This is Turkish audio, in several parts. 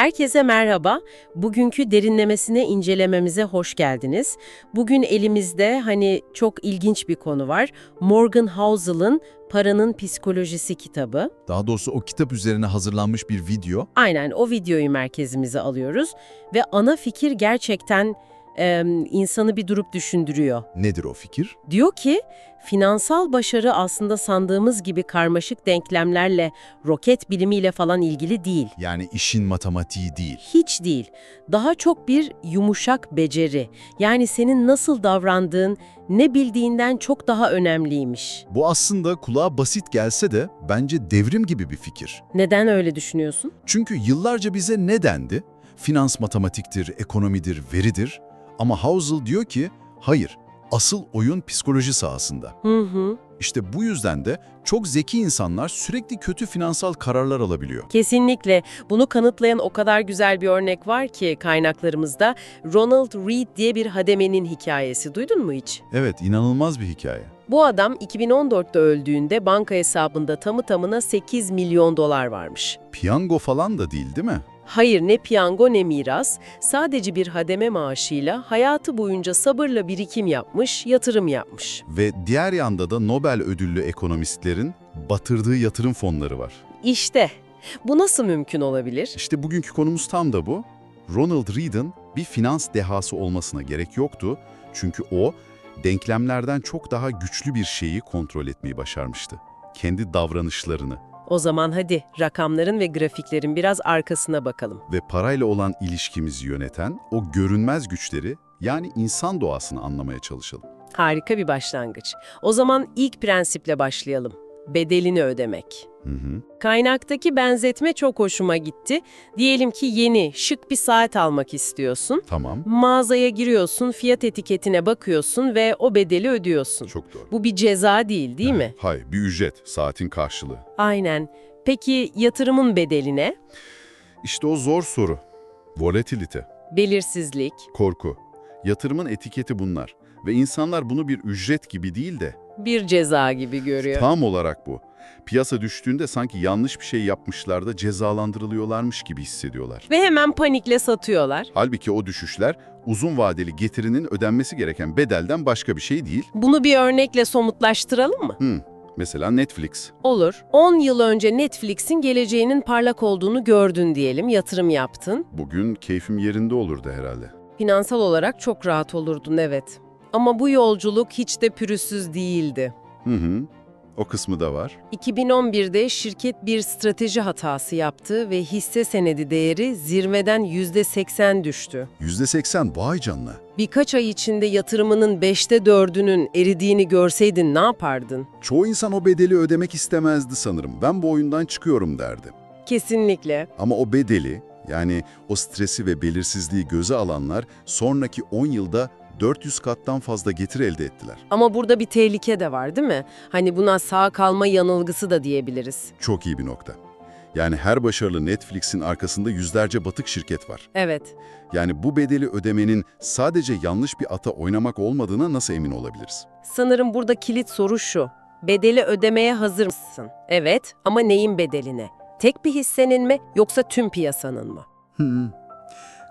Herkese merhaba. Bugünkü derinlemesine incelememize hoş geldiniz. Bugün elimizde hani çok ilginç bir konu var. Morgan Housel'ın Paranın Psikolojisi kitabı. Daha doğrusu o kitap üzerine hazırlanmış bir video. Aynen o videoyu merkezimize alıyoruz ve ana fikir gerçekten e, insanı bir durup düşündürüyor. Nedir o fikir? Diyor ki, finansal başarı aslında sandığımız gibi karmaşık denklemlerle, roket bilimiyle falan ilgili değil. Yani işin matematiği değil. Hiç değil. Daha çok bir yumuşak beceri. Yani senin nasıl davrandığın, ne bildiğinden çok daha önemliymiş. Bu aslında kulağa basit gelse de bence devrim gibi bir fikir. Neden öyle düşünüyorsun? Çünkü yıllarca bize ne dendi? Finans matematiktir, ekonomidir, veridir. Ama Housel diyor ki, hayır, asıl oyun psikoloji sahasında. Hı hı. İşte bu yüzden de çok zeki insanlar sürekli kötü finansal kararlar alabiliyor. Kesinlikle. Bunu kanıtlayan o kadar güzel bir örnek var ki kaynaklarımızda. Ronald Reed diye bir hademenin hikayesi. Duydun mu hiç? Evet, inanılmaz bir hikaye. Bu adam 2014'te öldüğünde banka hesabında tamı tamına 8 milyon dolar varmış. Piyango falan da değil değil mi? Hayır ne piyango ne miras, sadece bir hademe maaşıyla hayatı boyunca sabırla birikim yapmış, yatırım yapmış. Ve diğer yanda da Nobel ödüllü ekonomistlerin batırdığı yatırım fonları var. İşte bu nasıl mümkün olabilir? İşte bugünkü konumuz tam da bu. Ronald Reagan bir finans dehası olmasına gerek yoktu. Çünkü o denklemlerden çok daha güçlü bir şeyi kontrol etmeyi başarmıştı. Kendi davranışlarını O zaman hadi rakamların ve grafiklerin biraz arkasına bakalım. ve parayla olan ilişkimizi yöneten o görünmez güçleri yani insan doğasını anlamaya çalışalım. Harika bir başlangıç. O zaman ilk prensiple başlayalım. Bedelini ödemek. Hı hı. Kaynaktaki benzetme çok hoşuma gitti. Diyelim ki yeni, şık bir saat almak istiyorsun. Tamam. Mağazaya giriyorsun, fiyat etiketine bakıyorsun ve o bedeli ödüyorsun. Çok doğru. Bu bir ceza değil, değil mi? Hayır, bir ücret, saatin karşılığı. Aynen. Peki yatırımın bedeline? İşte o zor soru. Volatilite, Belirsizlik. korku. Yatırımın etiketi bunlar. Ve insanlar bunu bir ücret gibi değil de Bir ceza gibi görüyor. tam olarak bu. Piyasa düştüğünde sanki yanlış bir şey yapmışlar da cezalandırılıyorlarmış gibi hissediyorlar. Ve hemen panikle satıyorlar. Halbuki o düşüşler uzun vadeli getirinin ödenmesi gereken bedelden başka bir şey değil. Bunu bir örnekle somutlaştıralım mı? Hmm, mesela Netflix. Olur. 10 yıl önce Netflix'in geleceğinin parlak olduğunu gördün diyelim, yatırım yaptın. Bugün keyfim yerinde olurdu herhalde. Finansal olarak çok rahat olurdun evet. Ama bu yolculuk hiç de pürüzsüz değildi. Hı hı. O kısmı da var. 2011'de şirket bir strateji hatası yaptı ve hisse senedi değeri zirveden %80 düştü. %80 vay canına. Birkaç ay içinde yatırımının 5'te 4'ünün eridiğini görseydin ne yapardın? Çoğu insan o bedeli ödemek istemezdi sanırım. Ben bu oyundan çıkıyorum derdi. Kesinlikle. Ama o bedeli, yani o stresi ve belirsizliği göze alanlar sonraki 10 yılda 400 kattan fazla getir elde ettiler. Ama burada bir tehlike de var değil mi? Hani buna sağ kalma yanılgısı da diyebiliriz. Çok iyi bir nokta. Yani her başarılı Netflix'in arkasında yüzlerce batık şirket var. Evet. Yani bu bedeli ödemenin sadece yanlış bir ata oynamak olmadığına nasıl emin olabiliriz? Sanırım burada kilit soru şu. Bedeli ödemeye hazır mısın? Evet ama neyin bedeline? Tek bir hissenin mi yoksa tüm piyasanın mı?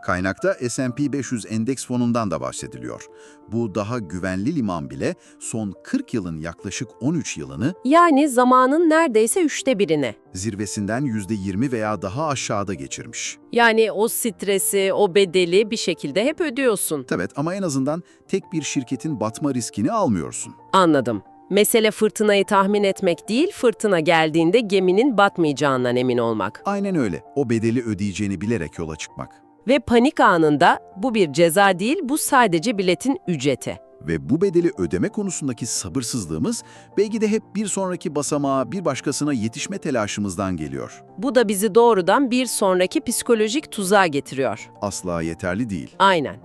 Kaynakta S&P 500 endeks fonundan da bahsediliyor. Bu daha güvenli liman bile son 40 yılın yaklaşık 13 yılını Yani zamanın neredeyse üçte birine. zirvesinden %20 veya daha aşağıda geçirmiş. Yani o stresi, o bedeli bir şekilde hep ödüyorsun. Evet ama en azından tek bir şirketin batma riskini almıyorsun. Anladım. Mesele fırtınayı tahmin etmek değil, fırtına geldiğinde geminin batmayacağından emin olmak. Aynen öyle. O bedeli ödeyeceğini bilerek yola çıkmak. Ve panik anında bu bir ceza değil, bu sadece biletin ücreti. Ve bu bedeli ödeme konusundaki sabırsızlığımız belki de hep bir sonraki basamağa, bir başkasına yetişme telaşımızdan geliyor. Bu da bizi doğrudan bir sonraki psikolojik tuzağa getiriyor. Asla yeterli değil. Aynen.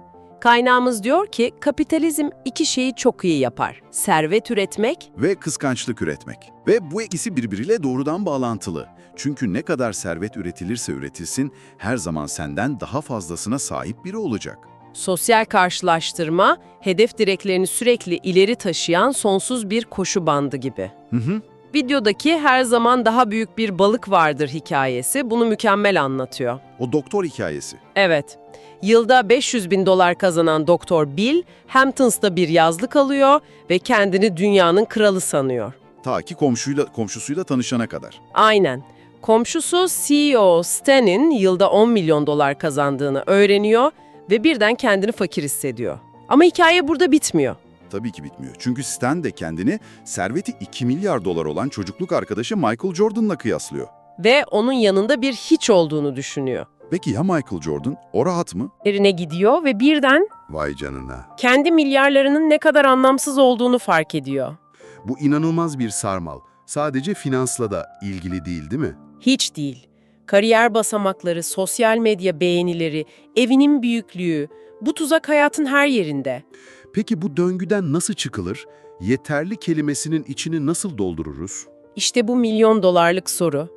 Kaynağımız diyor ki kapitalizm iki şeyi çok iyi yapar. Servet üretmek ve kıskançlık üretmek. Ve bu ikisi birbiriyle doğrudan bağlantılı. Çünkü ne kadar servet üretilirse üretilsin, her zaman senden daha fazlasına sahip biri olacak. Sosyal karşılaştırma, hedef direklerini sürekli ileri taşıyan sonsuz bir koşu bandı gibi. Hı hı. Videodaki her zaman daha büyük bir balık vardır hikayesi bunu mükemmel anlatıyor. O doktor hikayesi. Evet. Yılda 500 bin dolar kazanan Doktor Bill, Hamptons'ta bir yazlık alıyor ve kendini dünyanın kralı sanıyor. Ta ki komşuyla, komşusuyla tanışana kadar. Aynen. Komşusu CEO Stan'in yılda 10 milyon dolar kazandığını öğreniyor ve birden kendini fakir hissediyor. Ama hikaye burada bitmiyor. Tabii ki bitmiyor. Çünkü Stan de kendini serveti 2 milyar dolar olan çocukluk arkadaşı Michael Jordan'la kıyaslıyor. Ve onun yanında bir hiç olduğunu düşünüyor. Peki ya Michael Jordan? O rahat mı? Yerine gidiyor ve birden Vay canına. kendi milyarlarının ne kadar anlamsız olduğunu fark ediyor. Bu inanılmaz bir sarmal. Sadece finansla da ilgili değil değil mi? Hiç değil. Kariyer basamakları, sosyal medya beğenileri, evinin büyüklüğü, bu tuzak hayatın her yerinde. Peki bu döngüden nasıl çıkılır? Yeterli kelimesinin içini nasıl doldururuz? İşte bu milyon dolarlık soru.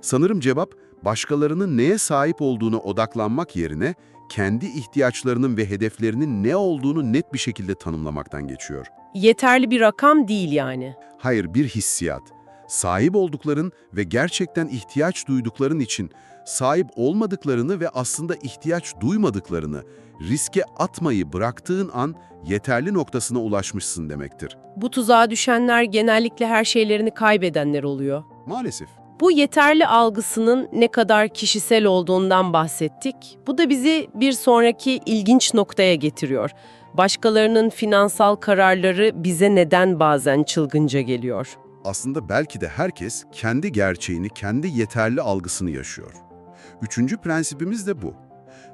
Sanırım cevap başkalarının neye sahip olduğuna odaklanmak yerine kendi ihtiyaçlarının ve hedeflerinin ne olduğunu net bir şekilde tanımlamaktan geçiyor. Yeterli bir rakam değil yani. Hayır, bir hissiyat. Sahip oldukların ve gerçekten ihtiyaç duydukların için sahip olmadıklarını ve aslında ihtiyaç duymadıklarını riske atmayı bıraktığın an yeterli noktasına ulaşmışsın demektir. Bu tuzağa düşenler genellikle her şeylerini kaybedenler oluyor. Maalesef. Bu yeterli algısının ne kadar kişisel olduğundan bahsettik. Bu da bizi bir sonraki ilginç noktaya getiriyor. Başkalarının finansal kararları bize neden bazen çılgınca geliyor? Aslında belki de herkes kendi gerçeğini, kendi yeterli algısını yaşıyor. Üçüncü prensibimiz de bu.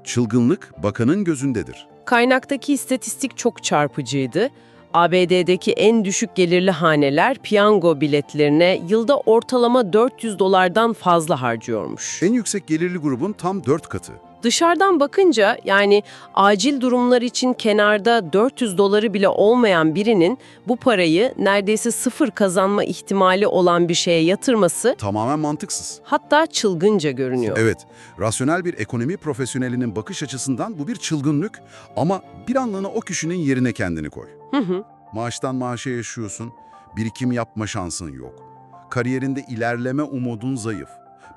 Çılgınlık bakanın gözündedir. Kaynaktaki istatistik çok çarpıcıydı. ABD'deki en düşük gelirli haneler piyango biletlerine yılda ortalama 400 dolardan fazla harcıyormuş. En yüksek gelirli grubun tam dört katı. Dışarıdan bakınca yani acil durumlar için kenarda 400 doları bile olmayan birinin bu parayı neredeyse sıfır kazanma ihtimali olan bir şeye yatırması Tamamen mantıksız. hatta çılgınca görünüyor. Evet, rasyonel bir ekonomi profesyonelinin bakış açısından bu bir çılgınlık ama bir anlığına o kişinin yerine kendini koy. Hı hı. Maaştan maaşa yaşıyorsun, birikim yapma şansın yok. Kariyerinde ilerleme umudun zayıf.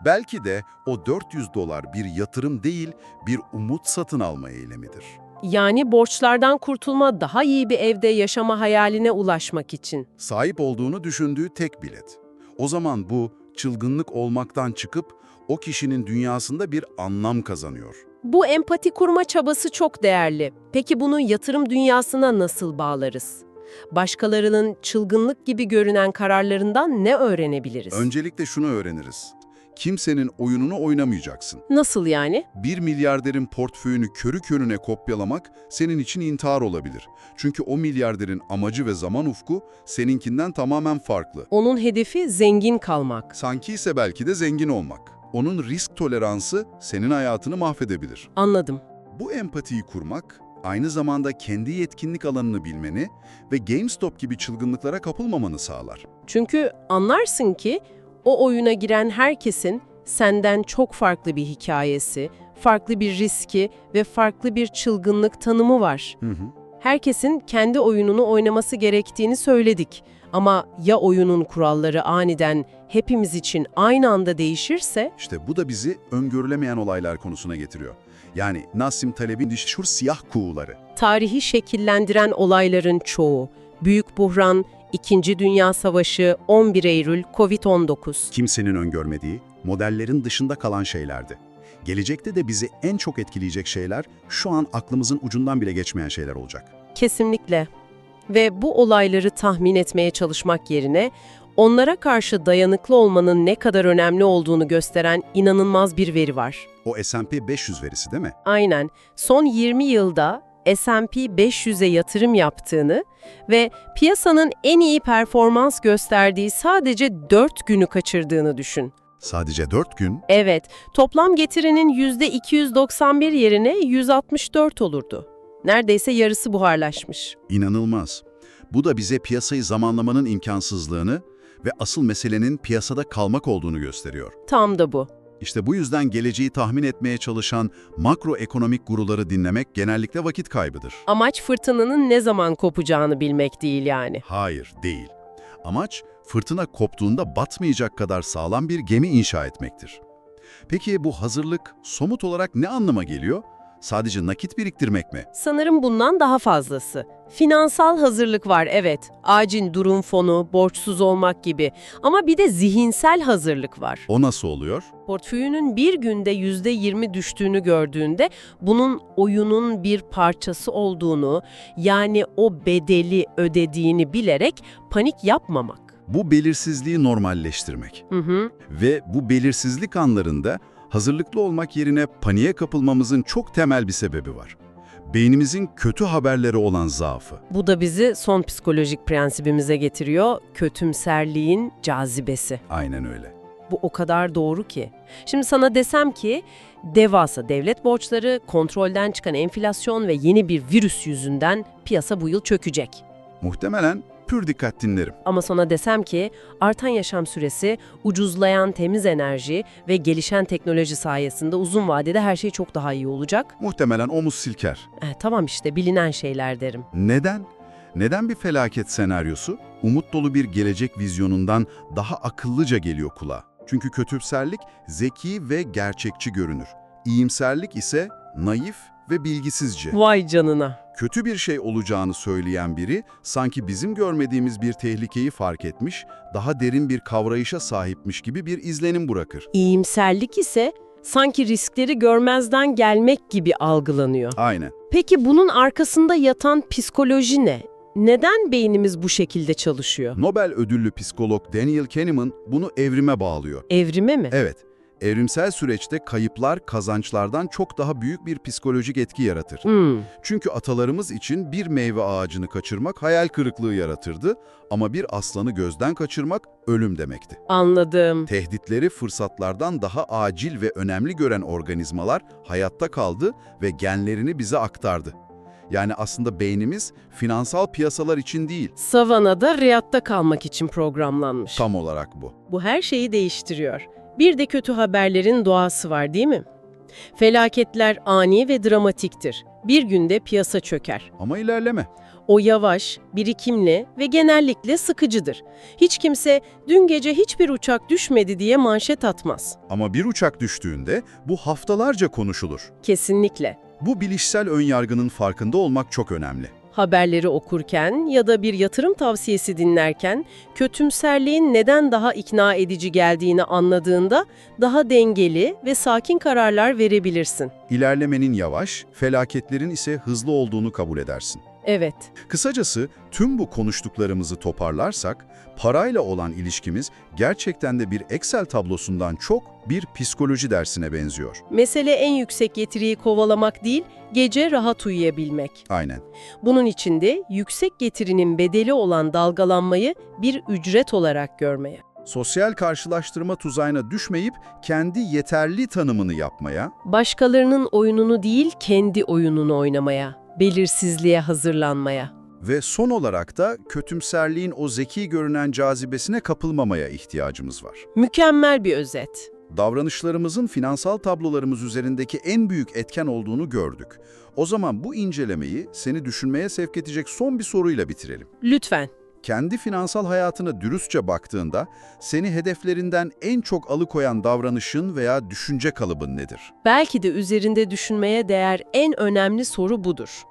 Belki de o 400 dolar bir yatırım değil, bir umut satın alma eylemidir. Yani borçlardan kurtulma, daha iyi bir evde yaşama hayaline ulaşmak için. Sahip olduğunu düşündüğü tek bilet. O zaman bu çılgınlık olmaktan çıkıp o kişinin dünyasında bir anlam kazanıyor. Bu empati kurma çabası çok değerli. Peki bunu yatırım dünyasına nasıl bağlarız? Başkalarının çılgınlık gibi görünen kararlarından ne öğrenebiliriz? Öncelikle şunu öğreniriz. Kimsenin oyununu oynamayacaksın. Nasıl yani? Bir milyarderin portföyünü körü körüne kopyalamak senin için intihar olabilir. Çünkü o milyarderin amacı ve zaman ufku seninkinden tamamen farklı. Onun hedefi zengin kalmak. Sanki ise belki de zengin olmak. Onun risk toleransı senin hayatını mahvedebilir. Anladım. Bu empatiyi kurmak, aynı zamanda kendi yetkinlik alanını bilmeni ve GameStop gibi çılgınlıklara kapılmamanı sağlar. Çünkü anlarsın ki o oyuna giren herkesin senden çok farklı bir hikayesi, farklı bir riski ve farklı bir çılgınlık tanımı var. Hı hı. Herkesin kendi oyununu oynaması gerektiğini söyledik. Ama ya oyunun kuralları aniden hepimiz için aynı anda değişirse? İşte bu da bizi öngörülemeyen olaylar konusuna getiriyor. Yani Nassim Taleb'in dişşur siyah kuğuları. Tarihi şekillendiren olayların çoğu, Büyük Buhran, İkinci Dünya Savaşı, 11 Eylül, Covid-19. Kimsenin öngörmediği, modellerin dışında kalan şeylerdi. Gelecekte de bizi en çok etkileyecek şeyler şu an aklımızın ucundan bile geçmeyen şeyler olacak. Kesinlikle. Ve bu olayları tahmin etmeye çalışmak yerine onlara karşı dayanıklı olmanın ne kadar önemli olduğunu gösteren inanılmaz bir veri var. O S&P 500 verisi değil mi? Aynen. Son 20 yılda S&P 500'e yatırım yaptığını ve piyasanın en iyi performans gösterdiği sadece 4 günü kaçırdığını düşün. Sadece 4 gün Evet, toplam getirinin %291 yerine 164 olurdu. Neredeyse yarısı buharlaşmış. inanılmaz. Bu da bize piyasayı zamanlamanın imkansızlığını ve asıl meselenin piyasada kalmak olduğunu gösteriyor. Tam da bu. İşte bu yüzden geleceği tahmin etmeye çalışan makroekonomik guruları dinlemek genellikle vakit kaybıdır. Amaç fırtınanın ne zaman kopacağını bilmek değil yani. Hayır, değil. Amaç, fırtına koptuğunda batmayacak kadar sağlam bir gemi inşa etmektir. Peki bu hazırlık somut olarak ne anlama geliyor? Sadece nakit biriktirmek mi? Sanırım bundan daha fazlası. Finansal hazırlık var evet. Acil durum fonu, borçsuz olmak gibi. Ama bir de zihinsel hazırlık var. O nasıl oluyor? Portföyünün bir günde %20 düştüğünü gördüğünde bunun oyunun bir parçası olduğunu, yani o bedeli ödediğini bilerek panik yapmamak. Bu belirsizliği normalleştirmek. Hı hı. Ve bu belirsizlik anlarında hazırlıklı olmak yerine paniğe kapılmamızın çok temel bir sebebi var. Beynimizin kötü haberleri olan zaafı. Bu da bizi son psikolojik prensibimize getiriyor. Kötümserliğin cazibesi. Aynen öyle. Bu o kadar doğru ki. Şimdi sana desem ki devasa devlet borçları, kontrolden çıkan enflasyon ve yeni bir virüs yüzünden piyasa bu yıl çökecek. Muhtemelen pür dikkat dinlerim. Ama sana desem ki artan yaşam süresi, ucuzlayan temiz enerji ve gelişen teknoloji sayesinde uzun vadede her şey çok daha iyi olacak. Muhtemelen omuz silker. Eh, tamam işte bilinen şeyler derim. Neden? Neden bir felaket senaryosu umut dolu bir gelecek vizyonundan daha akıllıca geliyor kulağa? Çünkü kötümserlik zeki ve gerçekçi görünür. İyimserlik ise naif ve bilgisizce. Vay canına. Kötü bir şey olacağını söyleyen biri sanki bizim görmediğimiz bir tehlikeyi fark etmiş, daha derin bir kavrayışa sahipmiş gibi bir izlenim bırakır. İyimserlik ise sanki riskleri görmezden gelmek gibi algılanıyor. Aynen. Peki bunun arkasında yatan psikoloji ne? Neden beynimiz bu şekilde çalışıyor? Nobel ödüllü psikolog Daniel Kahneman bunu evrime bağlıyor. Evrime mi? Evet, evrimsel süreçte kayıplar kazançlardan çok daha büyük bir psikolojik etki yaratır. Hmm, Çünkü atalarımız için bir meyve ağacını kaçırmak hayal kırıklığı yaratırdı ama bir aslanı gözden kaçırmak ölüm demekti. anladım. Tehditleri fırsatlardan daha acil ve önemli gören organizmalar hayatta kaldı ve genlerini bize aktardı. Yani aslında beynimiz finansal piyasalar için değil, Savanada riyatta kalmak için programlanmış. tam olarak bu. Bu her şeyi değiştiriyor. Bir de kötü haberlerin doğası var değil mi? Felaketler ani ve dramatiktir. Bir günde piyasa çöker. Ama ilerleme. O yavaş, birikimli ve genellikle sıkıcıdır. Hiç kimse dün gece hiçbir uçak düşmedi diye manşet atmaz. Ama bir uçak düştüğünde bu haftalarca konuşulur. Kesinlikle. Bu bilişsel önyargının farkında olmak çok önemli. Haberleri okurken ya da bir yatırım tavsiyesi dinlerken kötümserliğin neden daha ikna edici geldiğini anladığında daha dengeli ve sakin kararlar verebilirsin. İlerlemenin yavaş, felaketlerin ise hızlı olduğunu kabul edersin. Evet. Kısacası tüm bu konuştuklarımızı toparlarsak, parayla olan ilişkimiz gerçekten de bir Excel tablosundan çok bir psikoloji dersine benziyor. Mesele en yüksek getiriyi kovalamak değil, gece rahat uyuyabilmek. Aynen. Bunun için de yüksek getirinin bedeli olan dalgalanmayı bir ücret olarak görmeye. Sosyal karşılaştırma tuzağına düşmeyip kendi yeterli tanımını yapmaya, Başkalarının oyununu değil, kendi oyununu oynamaya, belirsizliğe hazırlanmaya. ve son olarak da kötümserliğin o zeki görünen cazibesine kapılmamaya ihtiyacımız var. Mükemmel bir özet. Davranışlarımızın finansal tablolarımız üzerindeki en büyük etken olduğunu gördük. O zaman bu incelemeyi seni düşünmeye sevk edecek son bir soruyla bitirelim. Lütfen. Kendi finansal hayatına dürüstçe baktığında seni hedeflerinden en çok alıkoyan davranışın veya düşünce kalıbın nedir? Belki de üzerinde düşünmeye değer en önemli soru budur.